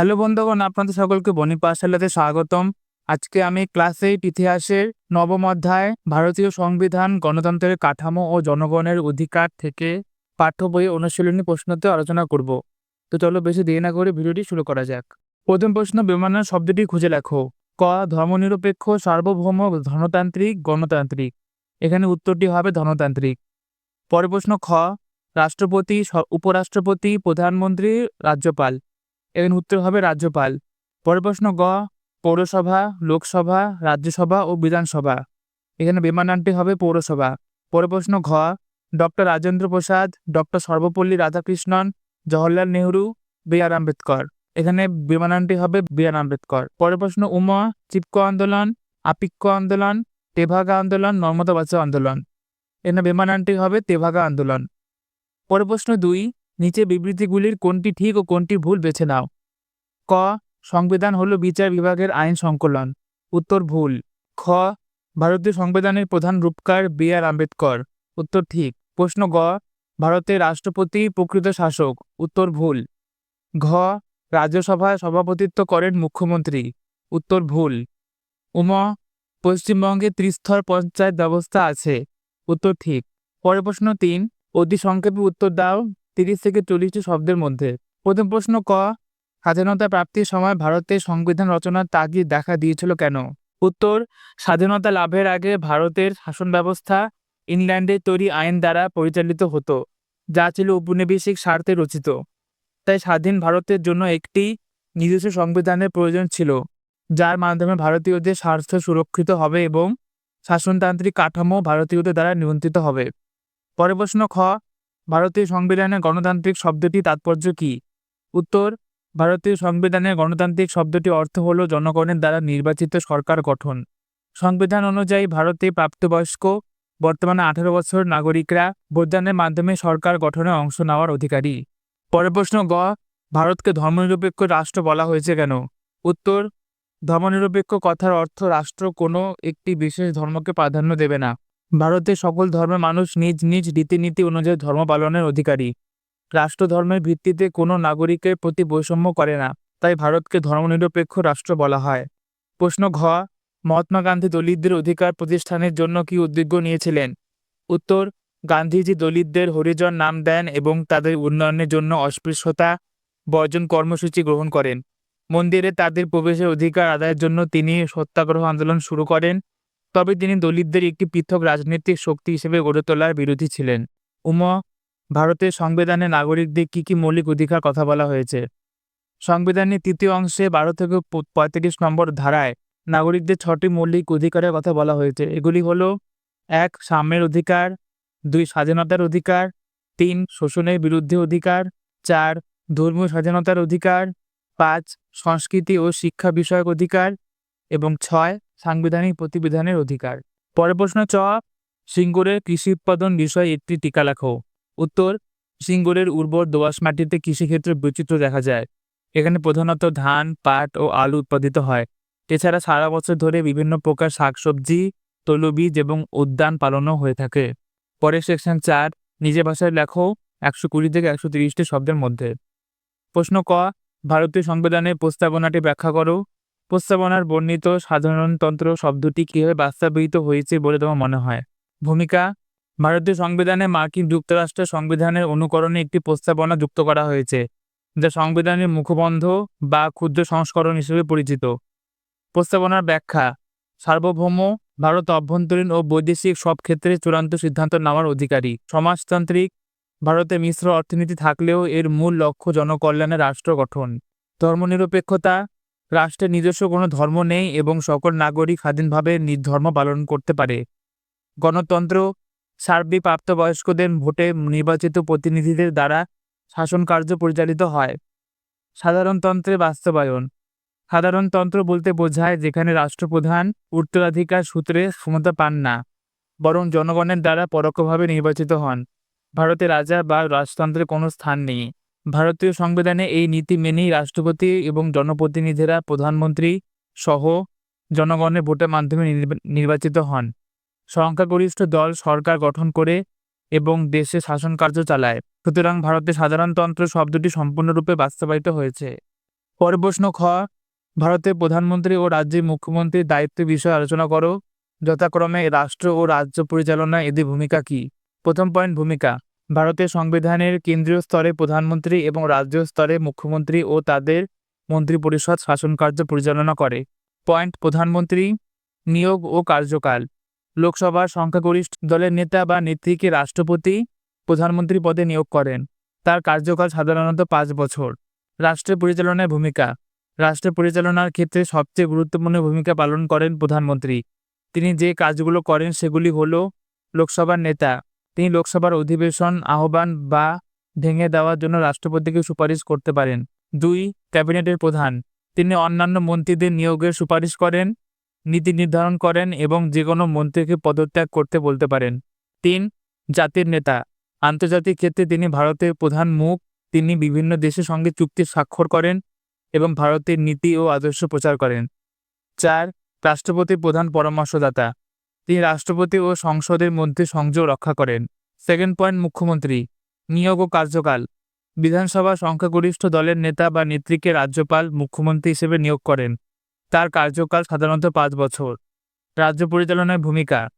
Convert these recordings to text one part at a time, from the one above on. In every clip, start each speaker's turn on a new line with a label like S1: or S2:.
S1: Hello বন্ধুগণ, আপনাদের সকলকে বণিক পাঠশালাতে স্বাগতম। আজকে আমি ক্লাস এইট ইতিহাসের নবম অধ্যায়, ভারতীয় সংবিধান, গণতন্ত্রের কাঠামো ও জনগণের অধিকার থেকে পাঠ্য বই অনুশীলনী প্রশ্নতে আলোচনা করব। তো চলো বেশি দেরি না করে ভিডিওটি শুরু করা যাক। প্রথম প্রশ্ন, বিমানের শব্দটি খুঁজে লেখো। ক, ধর্মনিরপেক্ষ, সার্বভৌম, ধনতান্ত্রিক, গণতান্ত্রিক। এখানে উত্তরটি হবে ধনতান্ত্রিক। পরের প্রশ্ন, খ, রাষ্ট্রপতি, উপরাষ্ট্রপতি, প্রধানমন্ত্রী, রাজ্যপাল। এখানে উত্তর হবে রাজ্যপাল। পরের প্রশ্ন গ, পৌরসভা, লোকসভা, রাজ্যসভা ও বিধানসভা। এখানে বিমানানটি হবে পৌরসভা। পরের প্রশ্ন ঘ, doctor Rajendra Prasad, doctor Sarvepalli Radhakrishnan, Jawaharlal Nehru B R Ambedkar. এখানে বিমানানটি হবে বি আর আম্বেদকর। পরের প্রশ্ন উমা, চিপকো আন্দোলন আপিক্য আন্দোলন, তেভাগা আন্দোলন, নর্মদা বাঁচাও আন্দোলন। এখানে বিমানটি হবে তেভাগা আন্দোলন। পরের প্রশ্ন দুই নিচে বিবৃতিগুলির কোনটি ঠিক ও কোনটি ভুল বেছে নাও। ক, সংবিধান হলো বিচার বিভাগের আইন সংকলন। উত্তর ভুল। খ, ভারতীয় সংবিধানের প্রধান রূপকার বি আর আম্বেদকর। উত্তর ঠিক। প্রশ্ন গ, ভারতের রাষ্ট্রপতি প্রকৃত শাসক। উত্তর ভুল। ঘ রাজ্যসভায় সভাপতিত্ব করেন মুখ্যমন্ত্রী। উত্তর ভুল। উম, পশ্চিমবঙ্গে ত্রিস্তর পঞ্চায়েত ব্যবস্থা আছে। উত্তর ঠিক। পরের প্রশ্ন তিন অতি সংক্ষেপে উত্তর দাও। তিরিশ থেকে চল্লিশটি শব্দের মধ্যে। প্রথম প্রশ্ন ক, স্বাধীনতা প্রাপ্তির সময় ভারতের সংবিধান রচনার তাগিদ দেখা দিয়েছিল কেন? উত্তর, স্বাধীনতা লাভের আগে ভারতের শাসন ব্যবস্থা ইংল্যান্ডের তৈরি আইন দ্বারা পরিচালিত হতো, যা ছিল উপনিবেশিক স্বার্থে রচিত। তাই স্বাধীন ভারতের জন্য একটি নিজস্ব সংবিধানের প্রয়োজন ছিল, যার মাধ্যমে ভারতীয়দের স্বার্থ সুরক্ষিত হবে এবং শাসনতান্ত্রিক কাঠামো ভারতীয়দের দ্বারা নিয়ন্ত্রিত হবে। পরে প্রশ্ন খ ভারতীয় সংবিধানে গণতান্ত্রিক শব্দটি তাৎপর্য কী? উত্তর, ভারতীয় সংবিধানে গণতান্ত্রিক শব্দটি অর্থ হল জনগণের দ্বারা নির্বাচিত সরকার গঠন। সংবিধান অনুযায়ী ভারতে প্রাপ্তবয়স্ক, বর্তমানে আঠারো বছর নাগরিকরা ভোটদানের মাধ্যমে সরকার গঠনে অংশ নেওয়ার অধিকারী। পরের প্রশ্ন গ, ভারতকে ধর্মনিরপেক্ষ রাষ্ট্র বলা হয়েছে কেন? উত্তর, ধর্মনিরপেক্ষ কথার অর্থ রাষ্ট্র কোনো একটি বিশেষ ধর্মকে প্রাধান্য দেবে না। ভারতের সকল ধর্মের মানুষ নিজ নিজ রীতিনীতি অনুযায়ী ধর্ম পালনের অধিকারী। রাষ্ট্রধর্মের ভিত্তিতে কোনো নাগরিকের প্রতি বৈষম্য করে না, তাই ভারতকে ধর্মনিরপেক্ষ রাষ্ট্র বলা হয়। প্রশ্ন ঘ, মহাত্মা গান্ধী দলিতদের অধিকার প্রতিষ্ঠানের জন্য কি উদ্যোগ নিয়েছিলেন? উত্তর, গান্ধীজি দলিতদের হরিজন নাম দেন এবং তাদের উন্নয়নের জন্য অস্পৃশ্যতা বর্জন কর্মসূচি গ্রহণ করেন। মন্দিরে তাদের প্রবেশের অধিকার আদায়ের জন্য তিনি সত্যাগ্রহ আন্দোলন শুরু করেন। তবে তিনি দলিতদের একটি পৃথক রাজনৈতিক শক্তি হিসেবে গড়ে তোলার বিরোধী ছিলেন। উম, ভারতের সংবিধানে নাগরিকদের কী কী মৌলিক অধিকার কথা বলা হয়েছে? সংবিধানের তৃতীয় অংশে বারো থেকে পঁয়ত্রিশ নম্বর ধারায় নাগরিকদের ছটি মৌলিক অধিকারের কথা বলা হয়েছে। এগুলি হলো, এক, সাম্যের অধিকার, দুই, স্বাধীনতার অধিকার, তিন, শোষণের বিরুদ্ধে অধিকার, চার, ধর্মীয় স্বাধীনতার অধিকার, পাঁচ, সংস্কৃতি ও শিক্ষা বিষয়ক অধিকার এবং ছয় সাংবিধানিক প্রতিবিধানের অধিকার। পরের প্রশ্ন চ, সিঙ্গুরের কৃষি উৎপাদন বিষয়ে একটি টিকা লেখো। উত্তর, সিঙ্গুরের উর্বর দোআঁশ মাটিতে কৃষিক্ষেত্রে বৈচিত্র্য দেখা যায়। এখানে প্রধানত ধান, পাট ও আলু উৎপাদিত হয়। এছাড়া সারা বছর ধরে বিভিন্ন প্রকার শাকসবজি, তৈলবীজ এবং উদ্যান পালনও হয়ে থাকে। পরের সেকশন চার, নিজের ভাষায় লেখো একশো কুড়ি থেকে একশো তিরিশটি শব্দের মধ্যে। প্রশ্ন ক, ভারতীয় সংবিধানের প্রস্তাবনাটি ব্যাখ্যা করো। প্রস্তাবনার বর্ণিত সাধারণতন্ত্র শব্দটি কীভাবে বাস্তবায়িত হয়েছে বলে তোমার মনে হয়? ভূমিকা, ভারতীয় সংবিধানে মার্কিন যুক্তরাষ্ট্রের সংবিধানের অনুকরণে একটি প্রস্তাবনা যুক্ত করা হয়েছে, যা সংবিধানের মুখবন্ধ বা ক্ষুদ্র সংস্করণ হিসেবে পরিচিত। প্রস্তাবনার ব্যাখ্যা, সার্বভৌম, ভারত অভ্যন্তরীণ ও বৈদেশিক সব ক্ষেত্রে চূড়ান্ত সিদ্ধান্ত নেওয়ার অধিকারী। সমাজতান্ত্রিক, ভারতে মিশ্র অর্থনীতি থাকলেও এর মূল লক্ষ্য জনকল্যাণের রাষ্ট্র গঠন। ধর্মনিরপেক্ষতা রাষ্ট্রের নিজস্ব কোনো ধর্ম নেই এবং সকল নাগরিক স্বাধীনভাবে নিজ ধর্ম পালন করতে পারে। গণতন্ত্র সার্বিক প্রাপ্তবয়স্কদের ভোটে নির্বাচিত প্রতিনিধিদের দ্বারা শাসন কার্য পরিচালিত হয়। সাধারণতন্ত্রে বাস্তবায়ন। সাধারণতন্ত্র বলতে বোঝায় যেখানে রাষ্ট্রপ্রধান, উত্তরাধিকার সূত্রে ক্ষমতা পান না, বরং জনগণের দ্বারা পরোক্ষভাবে নির্বাচিত হন। ভারতে রাজা বা রাজতন্ত্রের কোনো স্থান নেই। ভারতীয় সংবিধানে এই নীতি মেনেই রাষ্ট্রপতি এবং জনপ্রতিনিধিরা প্রধানমন্ত্রী সহ জনগণের ভোটের মাধ্যমে নির্বা- নির্বাচিত হন। সংখ্যাগরিষ্ঠ দল সরকার গঠন করে এবং দেশে শাসন কার্য চালায়। সুতরাং ভারতে সাধারণতন্ত্র শব্দটি সম্পূর্ণরূপে বাস্তবায়িত হয়েছে। পরের প্রশ্ন, খ, ভারতের প্রধানমন্ত্রী ও রাজ্যের মুখ্যমন্ত্রীর দায়িত্ব বিষয়ে আলোচনা করো। যথাক্রমে রাষ্ট্র ও রাজ্য পরিচালনায় এদের ভূমিকা কী? প্রথম পয়েন্ট ভূমিকা। ভারতের সংবিধানের কেন্দ্রীয় স্তরে প্রধানমন্ত্রী এবং রাজ্য স্তরে মুখ্যমন্ত্রী ও তাদের মন্ত্রিপরিষদ শাসনকার্য পরিচালনা করে। পয়েন্ট প্রধানমন্ত্রী নিয়োগ ও কার্যকাল। লোকসভার সংখ্যাগরিষ্ঠ দলের নেতা বা নেত্রীকে রাষ্ট্রপতি প্রধানমন্ত্রী পদে নিয়োগ করেন। তার কার্যকাল সাধারণত পাঁচ বছর। রাষ্ট্র পরিচালনায় ভূমিকা। রাষ্ট্র পরিচালনার ক্ষেত্রে সবচেয়ে গুরুত্বপূর্ণ ভূমিকা পালন করেন প্রধানমন্ত্রী। তিনি যে কাজগুলো করেন সেগুলি হলো লোকসভার নেতা। তিনি লোকসভার অধিবেশন আহ্বান বা ভেঙে দেওয়ার জন্য রাষ্ট্রপতিকে সুপারিশ করতে পারেন। দুই, ক্যাবিনেটের প্রধান। তিনি অন্যান্য মন্ত্রীদের নিয়োগের সুপারিশ করেন, নীতি নির্ধারণ করেন এবং যে কোনো মন্ত্রীকে পদত্যাগ করতে বলতে পারেন। তিন, জাতির নেতা। আন্তর্জাতিক ক্ষেত্রে তিনি ভারতের প্রধান মুখ। তিনি বিভিন্ন দেশের সঙ্গে চুক্তি স্বাক্ষর করেন এবং ভারতের নীতি ও আদর্শ প্রচার করেন। চার রাষ্ট্রপতি প্রধান পরামর্শদাতা। তিনি রাষ্ট্রপতি ও সংসদের মধ্যে সংযোগ রক্ষা করেন। সেকেন্ড পয়েন্ট মুখ্যমন্ত্রী। নিয়োগ ও কার্যকাল। বিধানসভা সংখ্যাগরিষ্ঠ দলের নেতা বা নেত্রীকে রাজ্যপাল, মুখ্যমন্ত্রী হিসেবে নিয়োগ করেন। তার কার্যকাল সাধারণত পাঁচ বছর। রাজ্য পরিচালনায় ভূমিকা।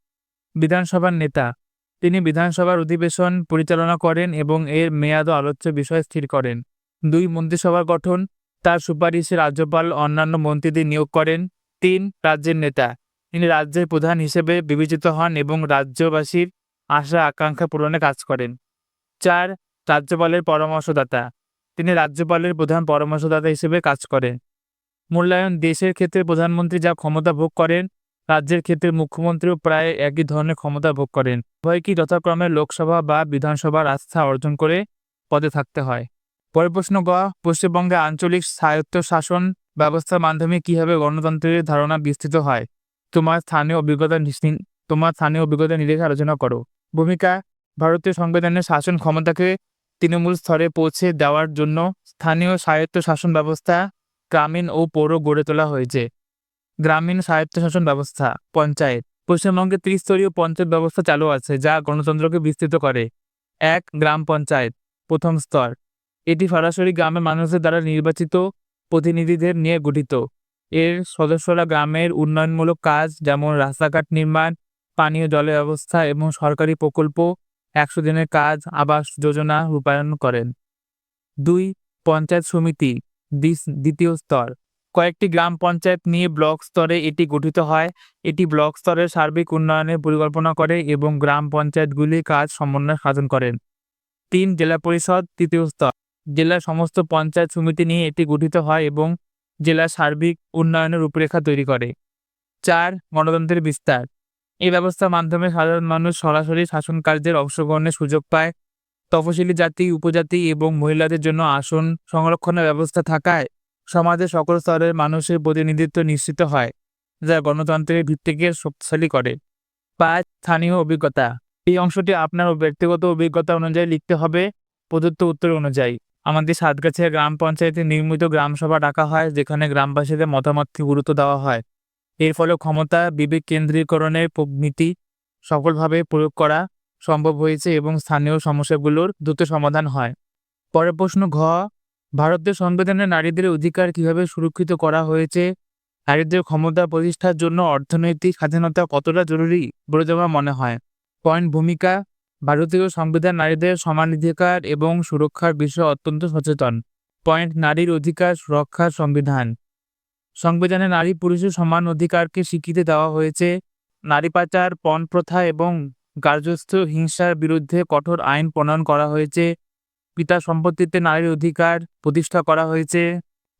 S1: বিধানসভার নেতা। তিনি বিধানসভার অধিবেশন পরিচালনা করেন এবং এর মেয়াদ ও আলোচ্য বিষয় স্থির করেন। দুই, মন্ত্রিসভা গঠন। তার সুপারিশে রাজ্যপাল অন্যান্য মন্ত্রীদের নিয়োগ করেন। তিন, রাজ্যের নেতা। তিনি রাজ্যের প্রধান হিসেবে বিবেচিত হন এবং রাজ্যবাসীর আশা আকাঙ্ক্ষা পূরণে কাজ করেন। চার, রাজ্যপালের পরামর্শদাতা। তিনি রাজ্যপালের প্রধান পরামর্শদাতা হিসেবে কাজ করেন। মূল্যায়ন দেশের ক্ষেত্রে প্রধানমন্ত্রী যা ক্ষমতা ভোগ করেন, রাজ্যের ক্ষেত্রে মুখ্যমন্ত্রীও প্রায় একই ধরনের ক্ষমতা ভোগ করেন। উভয়কেই যথাক্রমে লোকসভা বা বিধানসভার আস্থা অর্জন করে পদে থাকতে হয়? পরের প্রশ্ন গ, পশ্চিমবঙ্গে আঞ্চলিক স্বায়ত্ত শাসন ব্যবস্থার মাধ্যমে কীভাবে গণতন্ত্রের ধারণা বিস্তৃত হয়? তোমার স্থানীয় অভিজ্ঞতা তোমার স্থানীয় অভিজ্ঞতা নিরিখে আলোচনা করো। ভূমিকা, ভারতীয় সংবিধানের শাসন ক্ষমতাকে তৃণমূল স্তরে পৌঁছে দেওয়ার জন্য স্থানীয় স্বায়ত্ত শাসন ব্যবস্থা গ্রামীণ ও পৌর গড়ে তোলা হয়েছে। গ্রামীণ স্বায়ত্তশাসন ব্যবস্থা, পঞ্চায়েত। পশ্চিমবঙ্গে ত্রিস্তরীয় পঞ্চায়েত ব্যবস্থা চালু আছে, যা গণতন্ত্রকে বিস্তৃত করে। এক, গ্রাম পঞ্চায়েত, প্রথম স্তর। এটি সরাসরি গ্রামের মানুষদের দ্বারা নির্বাচিত প্রতিনিধিদের নিয়ে গঠিত। এর সদস্যরা গ্রামের উন্নয়নমূলক কাজ, যেমন রাস্তাঘাট নির্মাণ, পানীয় জলের ব্যবস্থা এবং সরকারি প্রকল্প, একশো দিনের কাজ, আবাস যোজনা রূপায়ণ করেন। দুই, পঞ্চায়েত সমিতি দ্বিতীয় স্তর। কয়েকটি গ্রাম পঞ্চায়েত নিয়ে ব্লক স্তরে এটি গঠিত হয়। এটি ব্লক স্তরের সার্বিক উন্নয়নের পরিকল্পনা করে এবং গ্রাম পঞ্চায়েতগুলির কাজ সমন্বয় সাধন করেন। তিন, জেলা পরিষদ, তৃতীয় স্তর। জেলার সমস্ত পঞ্চায়েত সমিতি নিয়ে এটি গঠিত হয় এবং জেলার সার্বিক উন্নয়নের রূপরেখা তৈরি করে। চার, গণতন্ত্রের বিস্তার। এই ব্যবস্থার মাধ্যমে সাধারণ মানুষ সরাসরি শাসন কার্যের অংশগ্রহণের সুযোগ পায়। তফসিলি জাতি, উপজাতি এবং মহিলাদের জন্য আসন সংরক্ষণের ব্যবস্থা থাকায় সমাজের সকল স্তরের মানুষের প্রতিনিধিত্ব নিশ্চিত হয়, যা গণতন্ত্রের ভিত্তিকে শক্তিশালী করে। পাঁচ, স্থানীয় অভিজ্ঞতা। এই অংশটি আপনার ব্যক্তিগত অভিজ্ঞতা অনুযায়ী লিখতে হবে, প্রদত্ত উত্তর অনুযায়ী। আমাদের সাতগাছিয়া গ্রাম পঞ্চায়েতে নির্মিত গ্রামসভা ডাকা হয়, যেখানে গ্রামবাসীদের মতামতকে গুরুত্ব দেওয়া হয়। এর ফলে ক্ষমতা বিবেক কেন্দ্রীকরণের নীতি সফলভাবে প্রয়োগ করা সম্ভব হয়েছে এবং স্থানীয় সমস্যাগুলোর দ্রুত সমাধান হয়। পরের প্রশ্ন, ঘ ভারতের সংবিধানে নারীদের অধিকার কীভাবে সুরক্ষিত করা হয়েছে? নারীদের ক্ষমতা প্রতিষ্ঠার জন্য অর্থনৈতিক স্বাধীনতা কতটা জরুরি বলে মনে হয়? পয়েন্ট, ভূমিকা ভারতীয় সংবিধান নারীদের সমানাধিকার এবং সুরক্ষার বিষয়ে অত্যন্ত সচেতন। পয়েন্ট, নারীর অধিকার সুরক্ষার সংবিধান। সংবিধানে নারী পুরুষের সমান অধিকারকে স্বীকৃতি দেওয়া হয়েছে। নারী পাচার, পণ প্রথা এবং গার্হস্থ্য হিংসার বিরুদ্ধে কঠোর আইন প্রণয়ন করা হয়েছে। পিতা সম্পত্তিতে নারীর অধিকার প্রতিষ্ঠা করা হয়েছে।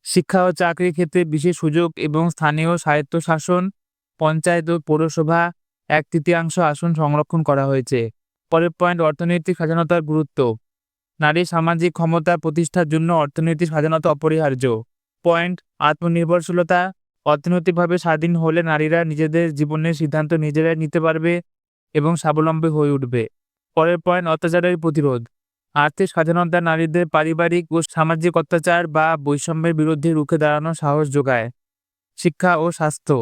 S1: শিক্ষা ও চাকরির ক্ষেত্রে বিশেষ সুযোগ এবং স্থানীয় স্বায়ত্তশাসন, পঞ্চায়েত ও পৌরসভা এক তৃতীয়াংশ আসন সংরক্ষণ করা হয়েছে। পরের পয়েন্ট, অর্থনৈতিক স্বাধীনতার গুরুত্ব। নারী সামাজিক ক্ষমতা প্রতিষ্ঠার জন্য অর্থনৈতিক স্বাধীনতা অপরিহার্য। পয়েন্ট, আত্মনির্ভরশীলতা। অর্থনৈতিকভাবে স্বাধীন হলে নারীরা নিজেদের জীবনের সিদ্ধান্ত নিজেরাই নিতে পারবে এবং স্বাবলম্বী হয়ে উঠবে। পরের পয়েন্ট, অত্যাচারের প্রতিরোধ। আর্থিক স্বাধীনতা নারীদের পারিবারিক ও সামাজিক অত্যাচার বা বৈষম্যের বিরুদ্ধে রুখে দাঁড়ানোর সাহস যোগায়। শিক্ষা ও স্বাস্থ্য।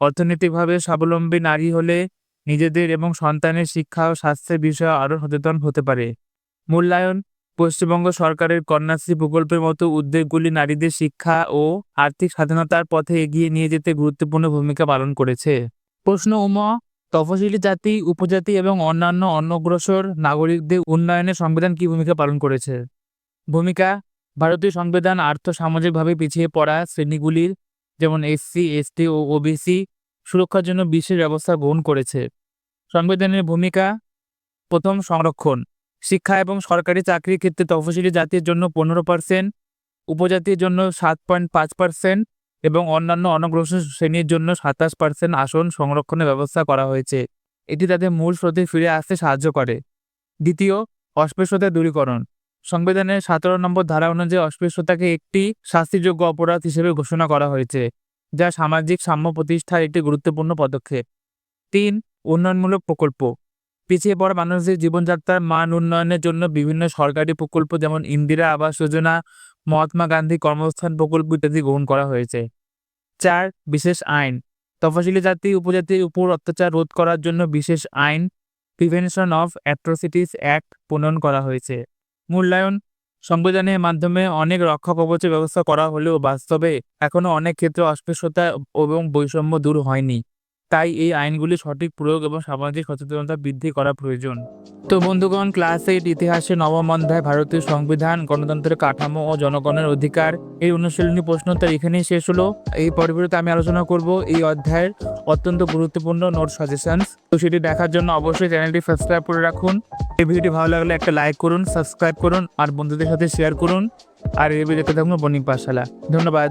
S1: অর্থনৈতিকভাবে স্বাবলম্বী নারী হলে নিজেদের এবং সন্তানের শিক্ষা ও স্বাস্থ্যের বিষয়ে আরও সচেতন হতে পারে। মূল্যায়ন, পশ্চিমবঙ্গ সরকারের কন্যাশ্রী প্রকল্পের মতো উদ্যোগগুলি নারীদের শিক্ষা ও আর্থিক স্বাধীনতার পথে এগিয়ে নিয়ে যেতে গুরুত্বপূর্ণ ভূমিকা পালন করেছে। প্রশ্ন, উম, তফসিলি জাতি, উপজাতি এবং অন্যান্য অন্নগ্রসর নাগরিকদের উন্নয়নে সংবিধান কী ভূমিকা পালন করেছে? ভূমিকা, ভারতীয় সংবিধান আর্থ সামাজিকভাবে পিছিয়ে পড়া শ্রেণীগুলির, যেমন এসসি, এসটি ও ওবিসি, সুরক্ষার জন্য বিশেষ ব্যবস্থা গ্রহণ করেছে। সংবিধানের ভূমিকা, প্রথম সংরক্ষণ, শিক্ষা এবং সরকারি চাকরির ক্ষেত্রে তফসিলি জাতির জন্য পনেরো পার্সেন্ট উপজাতির জন্য সাত পয়েন্ট পাঁচ পার্সেন্ট এবং অন্যান্য অনগ্রসর শ্রেণির জন্য সাতাশ পার্সেন্ট আসন সংরক্ষণের ব্যবস্থা করা হয়েছে। এটি তাদের মূল স্রোতে ফিরে আসতে সাহায্য করে। দ্বিতীয়, অস্পৃশ্যতা দূরীকরণ। সংবিধানের সতেরো নম্বর ধারা অনুযায়ী অস্পৃশ্যতাকে একটি শাস্তিযোগ্য অপরাধ হিসেবে ঘোষণা করা হয়েছে, যা সামাজিক সাম্য প্রতিষ্ঠার একটি গুরুত্বপূর্ণ পদক্ষেপ। তিন, উন্নয়নমূলক প্রকল্প। পিছিয়ে পড়া মানুষদের জীবনযাত্রার মান উন্নয়নের জন্য বিভিন্ন সরকারি প্রকল্প যেমন ইন্দিরা আবাস যোজনা, মহাত্মা গান্ধী কর্মস্থান প্রকল্প ইত্যাদি গ্রহণ করা হয়েছে। চার, বিশেষ আইন। তফসিলি জাতি, উপজাতির উপর অত্যাচার রোধ করার জন্য বিশেষ আইন প্রিভেনশন অফ অ্যাট্রোসিটিস অ্যাক্ট প্রণয়ন করা হয়েছে। মূল্যায়ন। সংবিধানের মাধ্যমে অনেক রক্ষা কবচের ব্যবস্থা করা হলেও বাস্তবে এখনও অনেক ক্ষেত্রে অস্পৃশ্যতা এবং বৈষম্য দূর হয়নি। তাই এই আইনগুলি সঠিক প্রয়োগ এবং সামাজিক সচেতনতা বৃদ্ধি করা প্রয়োজন। তো বন্ধুগণ, ক্লাস এইট, ইতিহাসে নবম অধ্যায়, ভারতীয় সংবিধান, গণতন্ত্রের কাঠামো ও জনগণের অধিকার। এই অনুশীলনী প্রশ্নোত্তর এখানেই শেষ হলো। এই পরবর্তীতে আমি আলোচনা করব। এই অধ্যায়ের অত্যন্ত গুরুত্বপূর্ণ নোট সাজেশনস তো সেটি দেখার জন্য অবশ্যই চ্যানেলটি সাবস্ক্রাইব করে রাখুন। এই ভিডিওটি ভালো লাগলে একটা লাইক করুন সাবস্ক্রাইব করুন, আর বন্ধুদের সাথে শেয়ার করুন। আর এই ভিডিওতে দেখুন বনিক পাঠশালা। ধন্যবাদ।